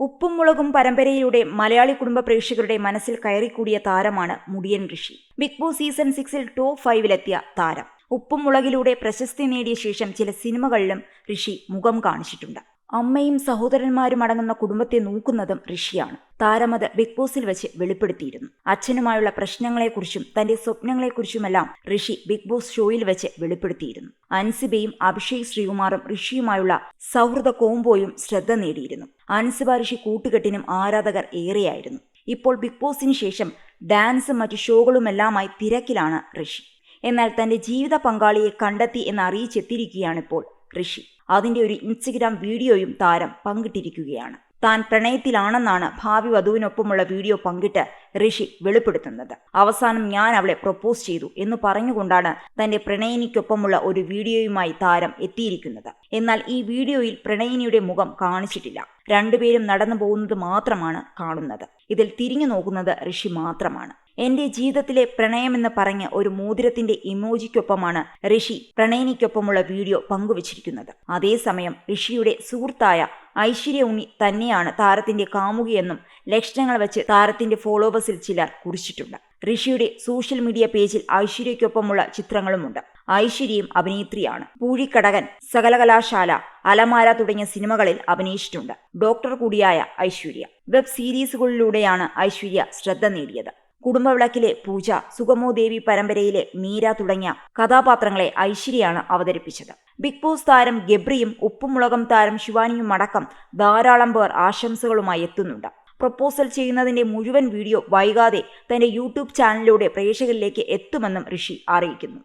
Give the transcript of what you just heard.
ഉപ്പും മുളകും പരമ്പരയിലൂടെ മലയാളി കുടുംബ പ്രേക്ഷകരുടെ മനസ്സിൽ കയറിക്കൂടിയ താരമാണ് Mudiyan Rishi. Bigg Boss season സിക്സിൽ ടോപ്പ് ഫൈവിലെത്തിയ താരം. ഉപ്പും മുളകിലൂടെ പ്രശസ്തി നേടിയ ശേഷം ചില സിനിമകളിലും ഋഷി മുഖം കാണിച്ചിട്ടുണ്ട്. അമ്മയും സഹോദരന്മാരും അടങ്ങുന്ന കുടുംബത്തെ നോക്കുന്നതും ഋഷിയാണ്. താരമത് ബിഗ് ബോസിൽ വെച്ച് വെളിപ്പെടുത്തിയിരുന്നു. അച്ഛനുമായുള്ള പ്രശ്നങ്ങളെക്കുറിച്ചും തന്റെ സ്വപ്നങ്ങളെക്കുറിച്ചുമെല്ലാം ഋഷി ബിഗ് ബോസ് ഷോയിൽ വെച്ച് വെളിപ്പെടുത്തിയിരുന്നു. അൻസിബയും അഭിഷേക് ശ്രീകുമാറും ഋഷിയുമായുള്ള സൗഹൃദ കോംബോയും ശ്രദ്ധ നേടിയിരുന്നു. അൻസിബ ഋഷി കൂട്ടുകെട്ടിനും ആരാധകർ ഏറെയായിരുന്നു. ഇപ്പോൾ ബിഗ് ബോസിന് ശേഷം ഡാൻസും മറ്റു ഷോകളുമെല്ലാമായി തിരക്കിലാണ് ഋഷി. എന്നാൽ തന്റെ ജീവിത പങ്കാളിയെ കണ്ടെത്തി എന്ന് അറിയിച്ചെത്തിയിരിക്കുകയാണിപ്പോൾ ഋഷി. അതിന്റെ ഒരു ഇൻസ്റ്റഗ്രാം വീഡിയോയും താരം പങ്കിട്ടിരിക്കുകയാണ്. താൻ പ്രണയത്തിലാണെന്നാണ് ഭാവി വധുവിനൊപ്പമുള്ള വീഡിയോ പങ്കിട്ട് ഋഷി വെളിപ്പെടുത്തുന്നത്. അവസാനം ഞാൻ അവളെ പ്രൊപ്പോസ് ചെയ്തു എന്ന് പറഞ്ഞുകൊണ്ടാണ് തന്റെ പ്രണയിനിക്കൊപ്പമുള്ള ഒരു വീഡിയോയുമായി താരം എത്തിയിരിക്കുന്നത്. എന്നാൽ ഈ വീഡിയോയിൽ പ്രണയിനിയുടെ മുഖം കാണിച്ചിട്ടില്ല. രണ്ടുപേരും നടന്നു പോകുന്നത് മാത്രമാണ് കാണുന്നത്. ഇതിൽ തിരിഞ്ഞു നോക്കുന്നത് ഋഷി മാത്രമാണ്. എന്റെ ജീവിതത്തിലെ പ്രണയമെന്ന് പറഞ്ഞ് ഒരു മോതിരത്തിന്റെ ഇമോജിക്കൊപ്പമാണ് ഋഷി പ്രണയിനിക്കൊപ്പമുള്ള വീഡിയോ പങ്കുവച്ചിരിക്കുന്നത്. അതേസമയം ഋഷിയുടെ സുഹൃത്തായ ഐശ്വര്യ ഉണ്ണി തന്നെയാണ് താരത്തിന്റെ കാമുകിയെന്നും ലക്ഷണങ്ങൾ വെച്ച് താരത്തിന്റെ ഫോളോവേഴ്സിൽ ചിലർ കുറിച്ചിട്ടുണ്ട്. ഋഷിയുടെ സോഷ്യൽ മീഡിയ പേജിൽ ഐശ്വര്യയ്ക്കൊപ്പമുള്ള ചിത്രങ്ങളുമുണ്ട്. ഐശ്വര്യയും അഭിനേത്രിയാണ്. പൂഴിക്കടകൻ സകലകലാശാല അലമാര തുടങ്ങിയ സിനിമകളിൽ അഭിനയിച്ചിട്ടുണ്ട്. ഡോക്ടർ കൂടിയായ ഐശ്വര്യ. വെബ് സീരീസുകളിലൂടെയാണ് ഐശ്വര്യ ശ്രദ്ധ നേടിയത്. കുടുംബവിളക്കിലെ പൂജ സുഗമോ ദേവി പരമ്പരയിലെ മീര തുടങ്ങിയ കഥാപാത്രങ്ങളെ ഐശ്വര്യയാണ് അവതരിപ്പിച്ചത്. ബിഗ് ബോസ് താരം ഗബ്രിയും ഉപ്പുമുളകം താരം ശിവാനിയും അടക്കം ധാരാളം പേർ ആശംസകളുമായി എത്തുന്നുണ്ട്. പ്രപ്പോസൽ ചെയ്യുന്നതിന്റെ മുഴുവൻ വീഡിയോ വൈകാതെ തന്റെ യൂട്യൂബ് ചാനലിലൂടെ പ്രേക്ഷകരിലേക്ക് എത്തുമെന്നും ഋഷി അറിയിക്കുന്നു.